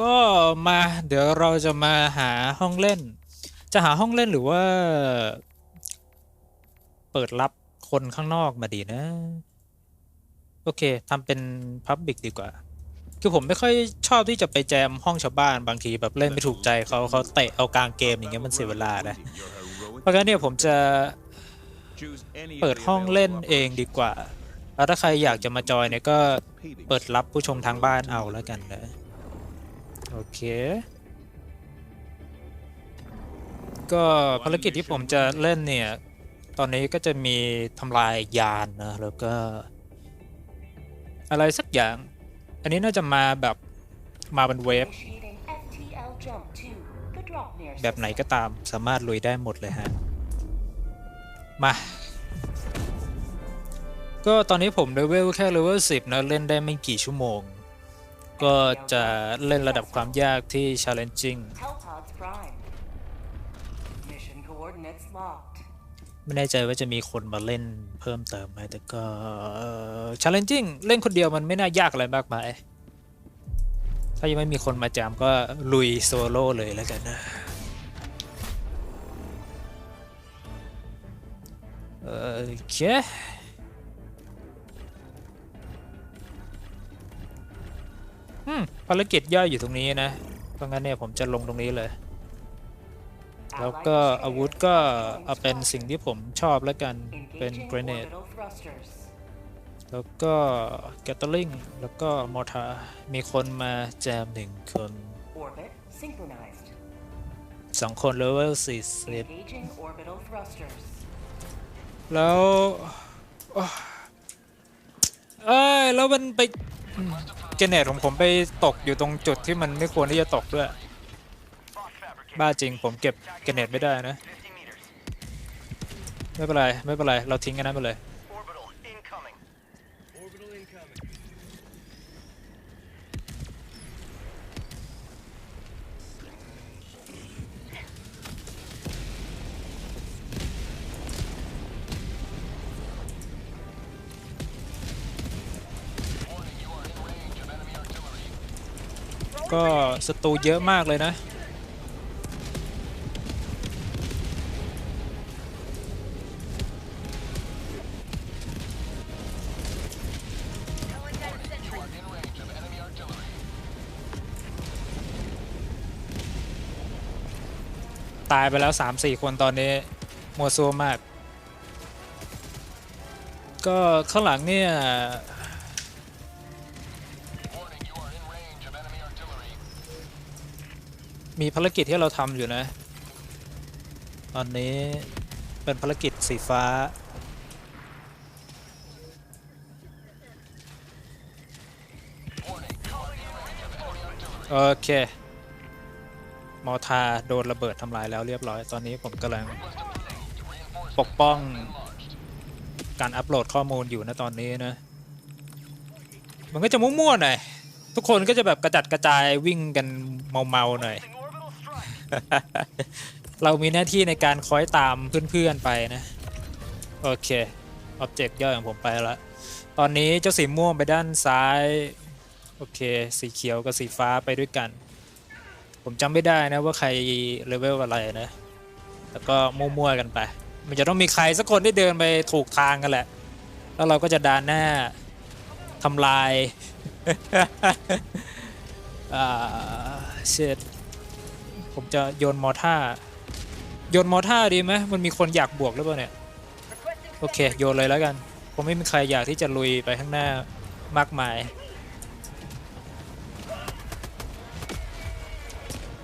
ก็มาเดี๋ยวเราจะมาหาห้องเล่น จะหาห้องเล่นหรือว่า เปิดรับคนข้างนอกมาดีนะ โอเคทำเป็น Public ดีกว่า คือผมไม่ค่อยชอบที่จะไปแจมห้องชาวบ้านบางทีแบบเล่นไม่ถูกใจเขาเขาเตะเอากลางเกมอย่างเงี้ยมันเสียเวลานะ เพราะงั้นเนี่ยผมจะเปิดห้องเล่นเองดีกว่า แล้วถ้าใครอยากจะมาจอยเนี่ยก็เปิดรับผู้ชมทางบ้านเอาแล้วกันนะ โอเค ก็ภารกิจที่ผมจะเล่นเนี่ย ตอนนี้ก็จะมีทำลายยานนะ แล้วก็ อะไรสักอย่าง อันนี้น่าจะมาแบบมาเป็นเวฟแบบไหนก็ตามสามารถลุยได้หมดเลยฮะ มา ก็ตอนนี้ผมเลเวลแค่เลเวล10 นะ เล่นได้ไม่กี่ชั่วโมง ก็จะเล่นระดับความยากที่ challenging Hellpods Prime. Mission coordinates locked. ไม่แน่ใจว่าจะมีคนมาเล่นเพิ่มเติมไหมแต่ก็เอ่อ challenging เล่นคนเดียวมันไม่น่ายากอะไรมากมาย ถ้ายังไม่มีคนมาจามก็ลุยโซโล่เลยแล้วกันนะโอเค ภารกิจย่อยอยู่ตรงนี้นะ เพราะงั้นเนี่ยผมจะลงตรงนี้เลย แล้วก็อาวุธก็เอาเป็นสิ่งที่ผมชอบแล้วกัน เป็นเกรเนดแล้วก็แกตเตอร์ลิงแล้วก็มอร์ทามีคนมาแจมหนึ่งคนสองคนเลเวลสี่สิบแล้วโอ้เอ้ยแล้วมันไป เจเนตของผมไปตกอยู่ตรงจุดที่มันไม่ควรที่จะตกด้วย บ้าจริงผมเก็บเจเนตไม่ได้นะ ไม่เป็นไร ไม่เป็นไร เราทิ้งกันนั้นไปเลย ก็ศัตรูเยอะมากเลยนะ ตายไปแล้ว 3-4 คนตอนนี้มัวซัวมาก ก็ข้างหลังเนี่ย มีภารกิจที่เราทำอยู่นะ ตอนนี้เป็นภารกิจสีฟ้า โอเค มอทาโดนระเบิดทำลายแล้วเรียบร้อย ตอนนี้ผมกำลังปกป้องการอัปโหลดข้อมูลอยู่นะตอนนี้นะ มันก็จะมั่วๆหน่อย ทุกคนก็จะแบบกระจัดกระจายวิ่งกันเมาๆหน่อย เรามีหน้าที่ในการคอยตามเพื่อนๆไปนะ โอเคออบเจกต์ย่อยของผมไปแล้ว ตอนนี้เจ้าสีม่วงไปด้านซ้าย โอเค สีเขียวกับสีฟ้าไปด้วยกัน ผมจำไม่ได้นะว่าใครเลเวลอะไรนะ แล้วก็มั่วๆกันไป มันจะต้องมีใครสักคนที่เดินไปถูกทางกันแหละ แล้วเราก็จะดานหน้าทำลาย อ่าเช็ด ผมจะโยนมอท่าโยนมอท่าดีไหมมันมีคนอยากบวกหรือเปล่าเนี่ย โอเค โยนเลยแล้วกันผมไม่มีใครอยากที่จะลุยไปข้างหน้ามากมาย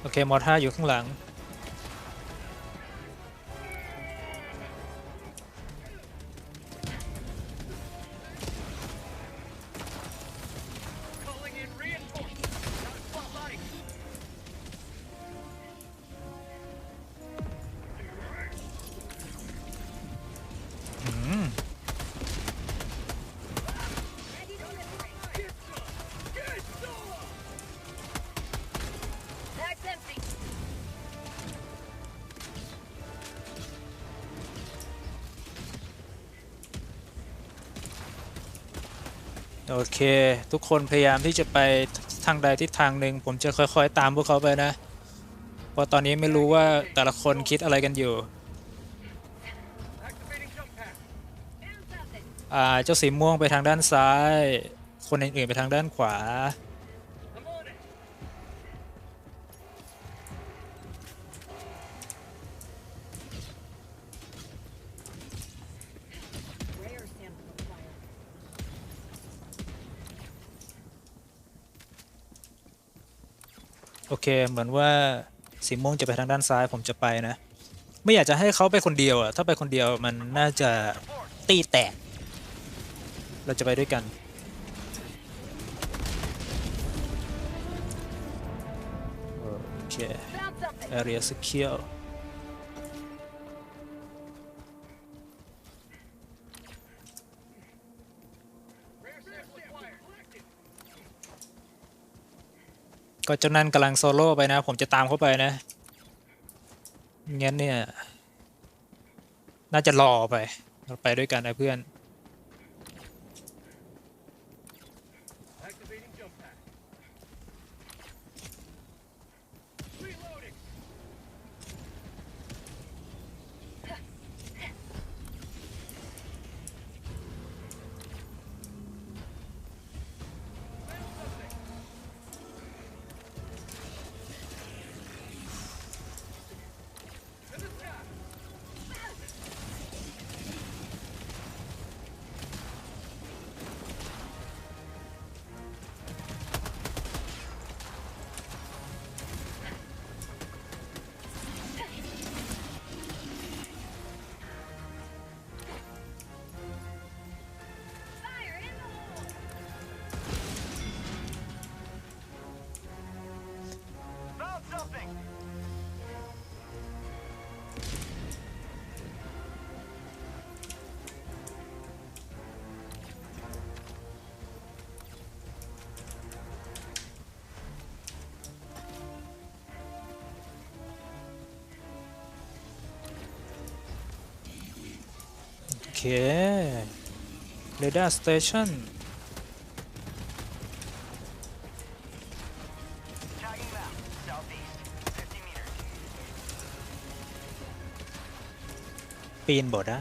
โอเค มอท่าอยู่ข้างหลัง โอเค ทุกคนพยายามที่จะไปทางใดทิศทางหนึ่งผมจะค่อยๆ ตามพวกเขาไปนะ เพราะตอนนี้ไม่รู้ว่าแต่ละคนคิดอะไรกันอยู่อ่าเจ้าสีม่วงไปทางด้านซ้าย คนอื่นๆไปทางด้านขวา อเค เหมือนว่าสีม่วงจะไปทางด้านซ้ายผมจะไปนะ ไม่อยากจะให้เขาไปคนเดียวอะถ้าไปคนเดียวมันน่าจะตีแตก เราจะไปด้วยกัน โอเค area secure ก็เจ้านั่นกำลังโซโล่ไปนะ ผมจะตามเขาไปนะงั้นเนี่ย น่าจะรอไป เราไปด้วยกันนะเพื่อน เรดาร์สเตชันปีนบ่ได้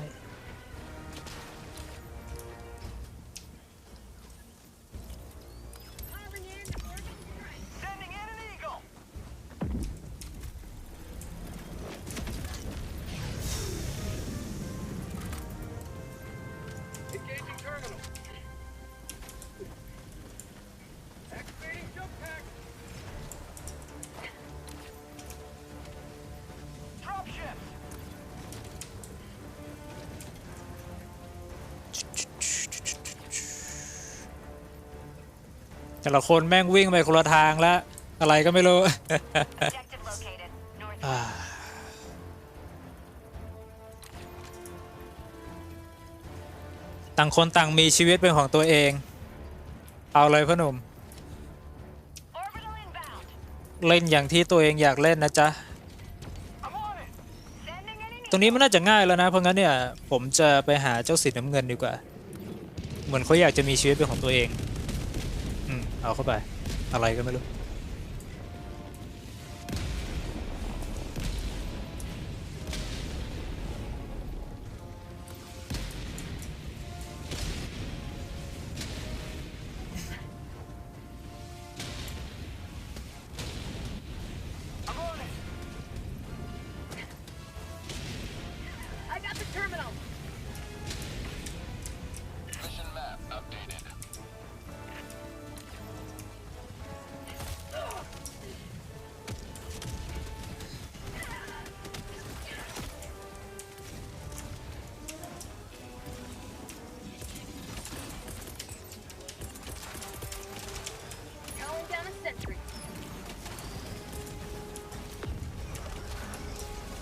แต่ละคนแม่งวิ่งไปคนละทางแล้ว อะไรก็ไม่รู้ Objective located. North. อ่าต่างคนต่างมีชีวิตเป็นของตัวเอง เอาเลยพ่อหนุ่ม Orbital inbound. เล่นอย่างที่ตัวเองอยากเล่นนะจ๊ะ I'm on it. Sending in an ตรงนี้มันน่าจะง่ายแล้วนะ เพราะงั้นเนี่ย ผมจะไปหาเจ้าสีน้ำเงินดีกว่า เหมือนเขาอยากจะมีชีวิตเป็นของตัวเองอืม เอาเข้าไป อะไรก็ไม่รู้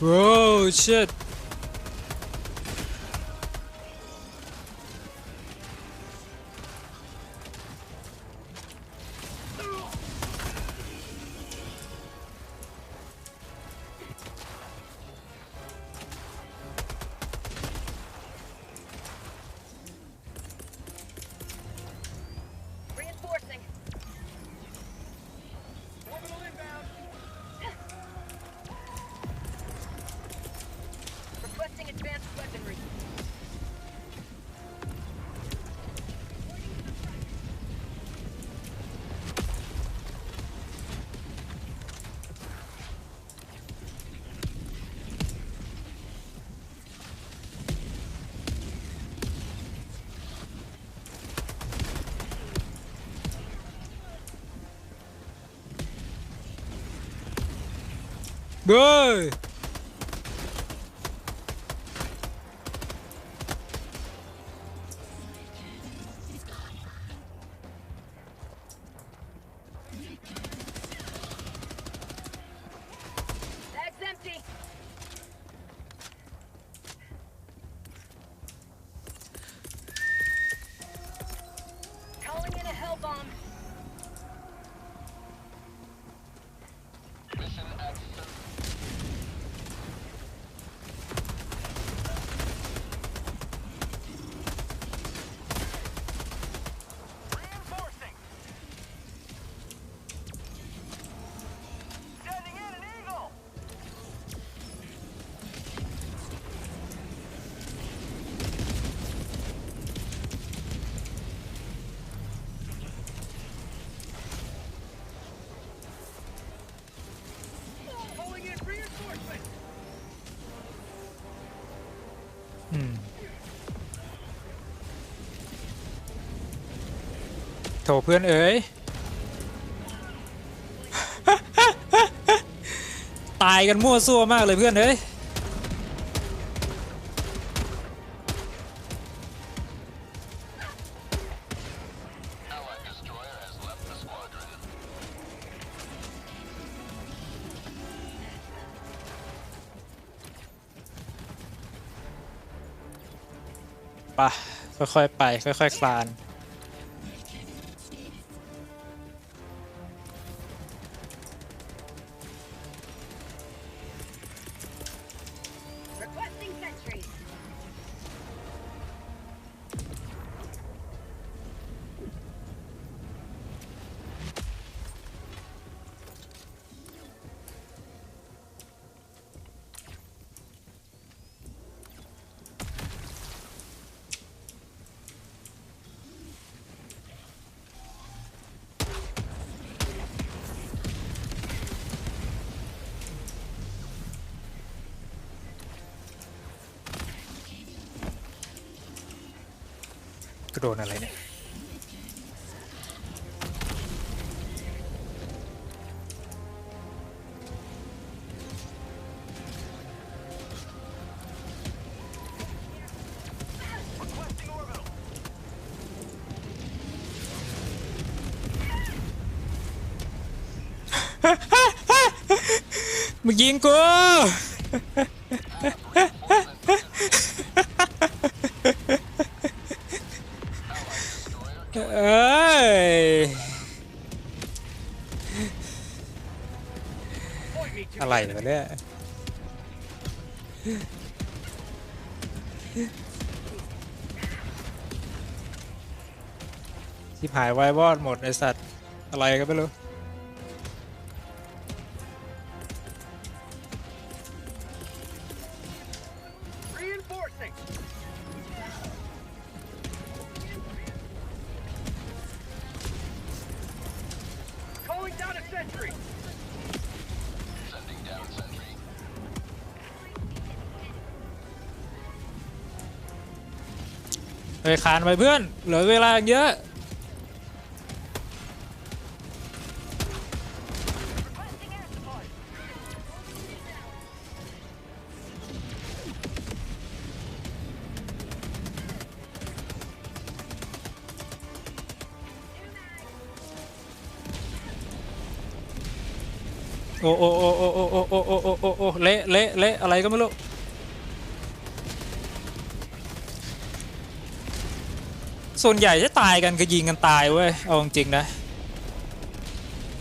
โว้ว shit Bro! โถเพื่อนเอ๋ย ตายกันมั่วซั่วมากเลยเพื่อนเอ้ย ค่อยๆไป ค่อยๆคลาน โดนอะไรเนี่ยมึงยิงกู อะไรเนี่ยชิบหายไวายวอดหมดไอสัตว์ อะไรก็ไม่รู้ ไปคานไปเพื่อน เหลือเวลาอีกเยอะโอ้โอ้โอ้โอ้โอ้โอ้โอ้โอ้โอ้โอ้โอ้เละเละเละอะไรก็ไม่รู้ ส่วนใหญ่จะตายกันคือยิงกันตายเว้ยเอาจริงนะ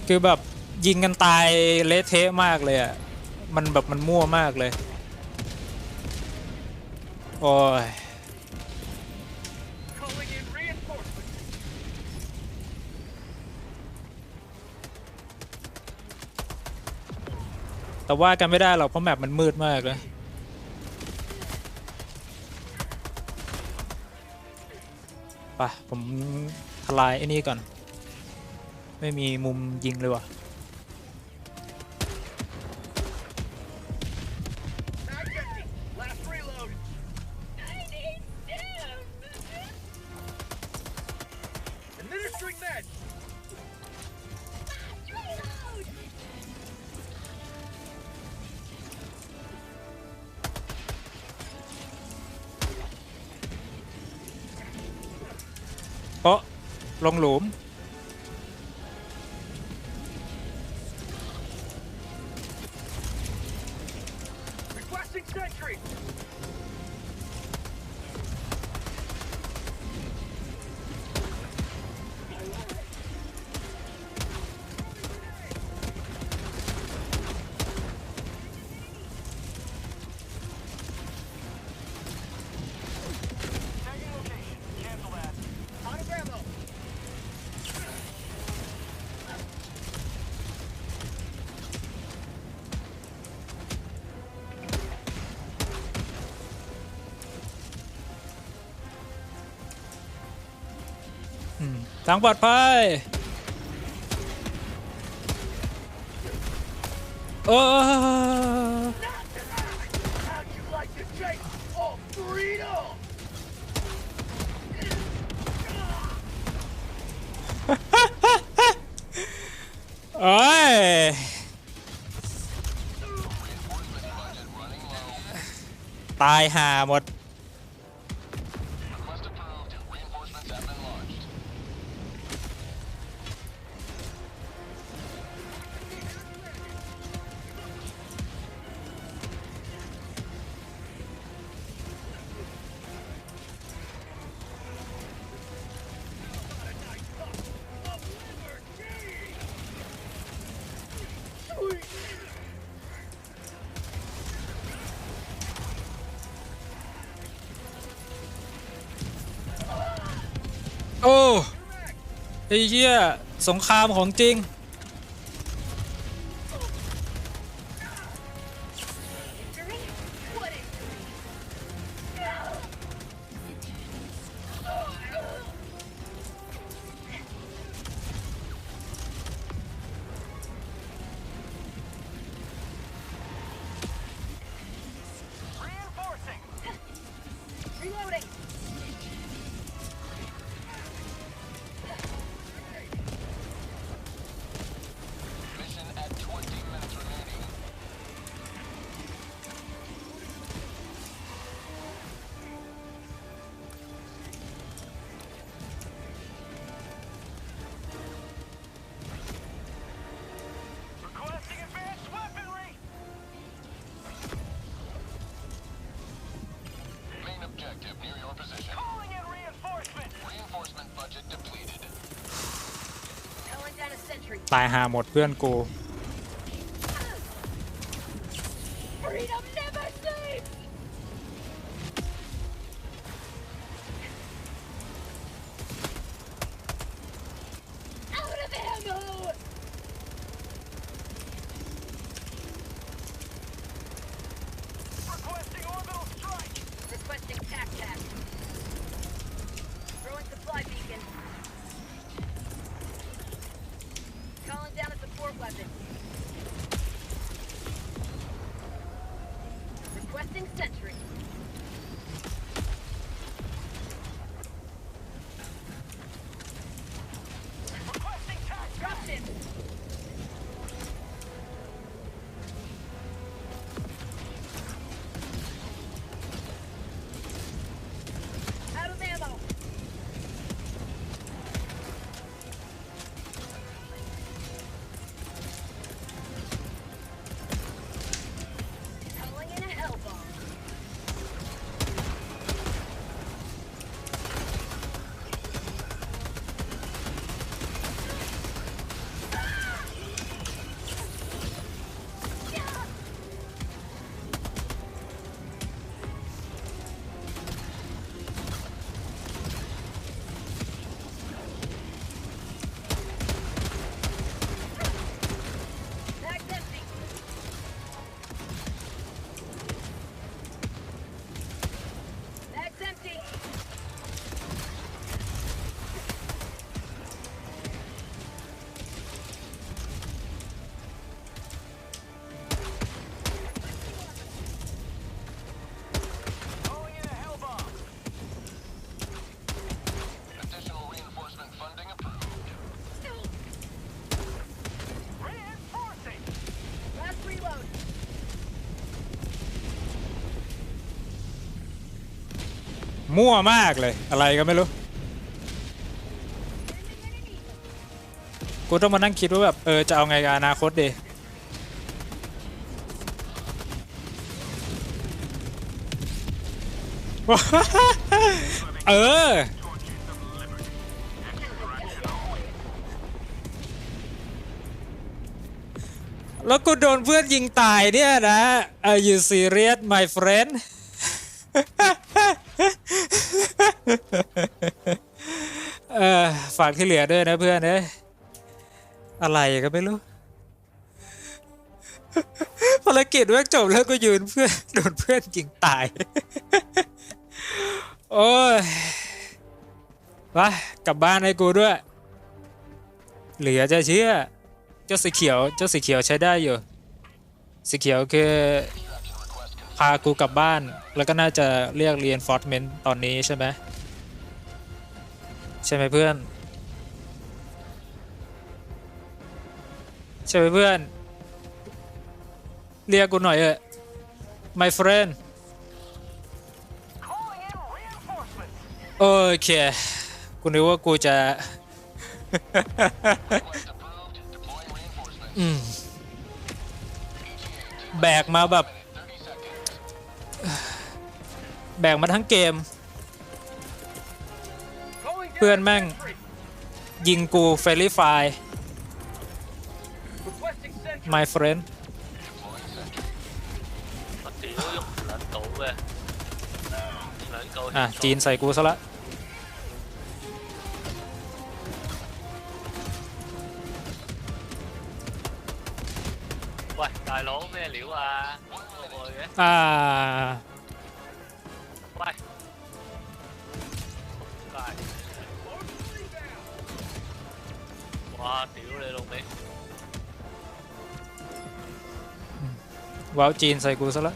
คือแบบยิงกันตายเละเทะมากเลยอะ มันแบบมันมั่วมากเลย โอ้ยแต่ว่ากันไม่ได้หรอกเพราะแมปมันมืดมากเลย ไปผมทลายไอ้นี่ก่อน ไม่มีมุมยิงเลยว่ะ โปะลงหลุม ทางปลอดภัยโอ้โอ้ยตายหาหมด ไอ้เหี้ยสงครามของจริง ตายหาหมดเพื่อนกู มั่วมากเลยอะไรก็ไม่รู้ กูต้องมานั่งคิดว่าแบบเออจะเอาไงกับอนาคตดีเออ แล้วกูโดนเพื่อนยิงตายเนี่ยนะ Are you serious my friend เออฝากที่เหลือด้วยนะเพื่อนเอ้ยอะไรก็ไม่รู้ภารกิจแม่งจบแล้วก็ยืนเพื่อนโดนเพื่อนยิงตาย โอ้ยไปกลับบ้านให้กูด้วย เหลือจะเชื่อเจ้าสีเขียวเจ้าสีเขียวใช้ได้อยู่ สีเขียวคือากูกลับบ้าน แล้วก็น่าจะเรียก reinforcement ตอนนี้ใช่ไหมใช่ไหมเพื่อน ใช่ไหมเพื่อน เรียกกูหน่อยเออะ my friend โอเค กูนึกว่ากูจะอืมแบกมาแบบ แบกมาทั้งเกม Calling เพื่อนแม่ง ยิงกูเฟรลี่ไฟ Requesting sentry. my friend Deploying sentry. 我屌喐唔撚到嘅，两嚿 อ่ะ จีนใส่กูซะละ 喂，大佬咩料啊？过 ติ๋วเลยลงไปว้าวจีนใส่กูซะละ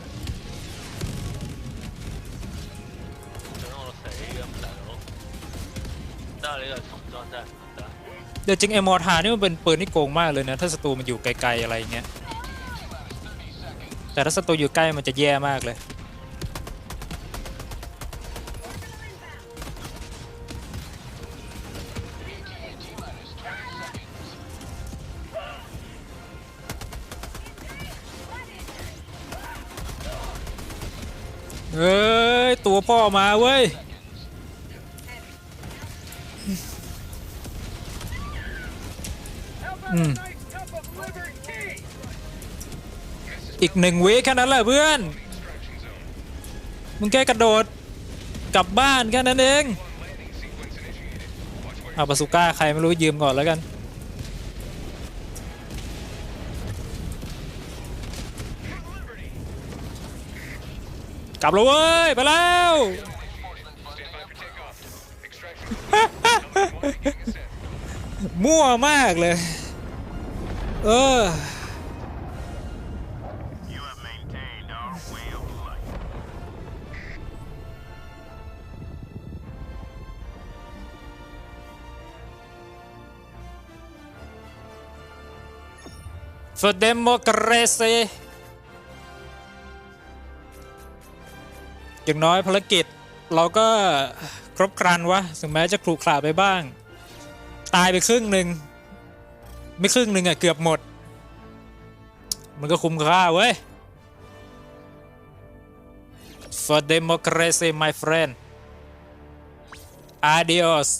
เดี๋ยวจริงไอมอร์ทานี่มันเป็นปืนที่โกงมากเลยนะ ถ้าศัตรูมันอยู่ไกลๆอะไรเงี้ยแต่ถ้าศัตรูอยู่ใกล้มันจะแย่มากเลย ตัวพ่อมาเว้ยอืมอีกหนึ่งวิแค่นั้นแหละเพื่อน มึงแค่กระโดด กลับบ้านแค่นั้นเอง เอาปาสุก้าใครไม่รู้ยืมก่อนแล้วกัน กลับแล้วเว้ยไปแล้วมั่วมากเลย เออ You have maintained our way of life. ฟอร์เดโมครซี อย่างน้อยภารกิจเราก็ครบครันวะถึงแม้จะขรุขระไปบ้าง ตายไปครึ่งหนึ่งไม่ครึ่งหนึ่งอะเกือบหมด มันก็คุ้มค่าเว้ย for democracy my friend adios